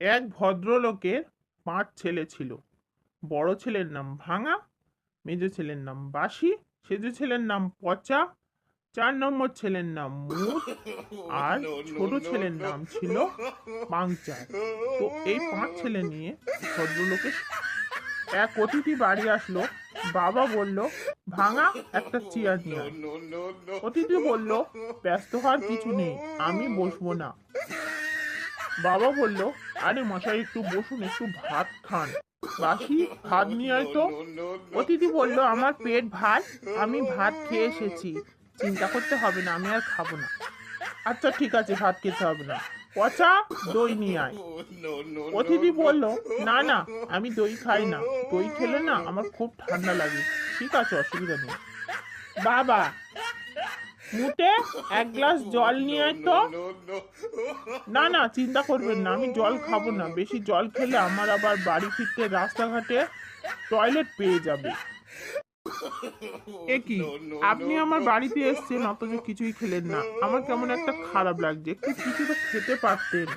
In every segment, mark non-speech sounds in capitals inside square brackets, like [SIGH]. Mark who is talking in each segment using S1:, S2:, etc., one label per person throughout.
S1: এক ভদ্রলোকের পাঁচ ছেলে ছিল। বড় ছেলের নাম ভাঙা মেজ ছেলের নাম বাসি সেজ ছেলের নাম পচা চার নম্বর ছেলের নাম মুখ আর [LAUGHS] ছোট ছেলের নাম ছিল পাংচার তো এই পাঁচ ছেলে নিয়ে ভদ্রলোকের এক অতিথি বাড়ি আসলো। বাবা বলল ভাঙা একটা চেয়ার নিয়ে অতিথি বলল ব্যস্ত হওয়ার কিছু নেই আমি বসবো না। বাবা বলল, আরে মশাই, একটু বসুন, একটু ভাত খান। বাসি ভাত নিয়ে আয় তো অতিথি বলল, আমার পেট ভাত, আমি ভাত খেয়ে এসেছি। চিন্তা করতে হবে না, আমি আর খাব না। আচ্ছা ঠিক আছে, ভাত খেতে হবে না। পচা, দই নিয়ে আয়। অতিথি বলল, না না, আমি দই খাই না। দই খেলে না আমার খুব ঠান্ডা লাগে। ঠিক আছে, অসুবিধা নেই। বাবা মুটে এক গ্লাস জল নিয়ে আয় তো। না না চিন্তা করবেন না আমি জল খাব না। বেশি জল খেলে আমার আবার বাড়ি ফিরতে রাস্তাঘাটে টয়লেট পেয়ে যাবে। এ আপনি আমার বাড়িতে এসেছেন অথচ কিছুই খেলেন না। আমার কেমন একটা খারাপ লাগছে একটু কিছু তো খেতে পারতেন।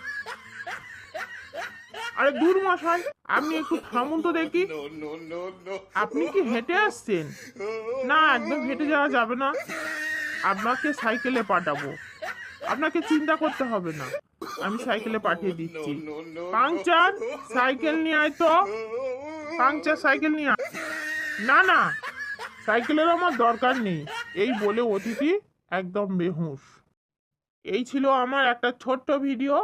S1: আরে দূর মশাই আপনি একটু থামুন তো দেখি। আপনি কি হেঁটে আসছেন? না একদম হেঁটে যাওয়া যাবে না। আপনাকে সাইকেলে পাঠাবো। আপনাকে চিন্তা করতে হবে না। আমি সাইকেলে পাঠিয়ে দিচ্ছি। পাংচার, সাইকেল নিয়ে আয় তো। পাংচার, সাইকেল নিয়ে না না, সাইকেলের আমার দরকার নেই। এই বলে অতিথি একদম বেহুশ। এই ছিল আমার একটা ছোট্ট ভিডিও।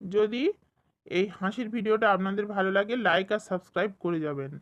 S1: যদি এই হাসির ভিডিওটা আপনাদের ভালো লাগে লাইক আর সাবস্ক্রাইব করে যাবেন।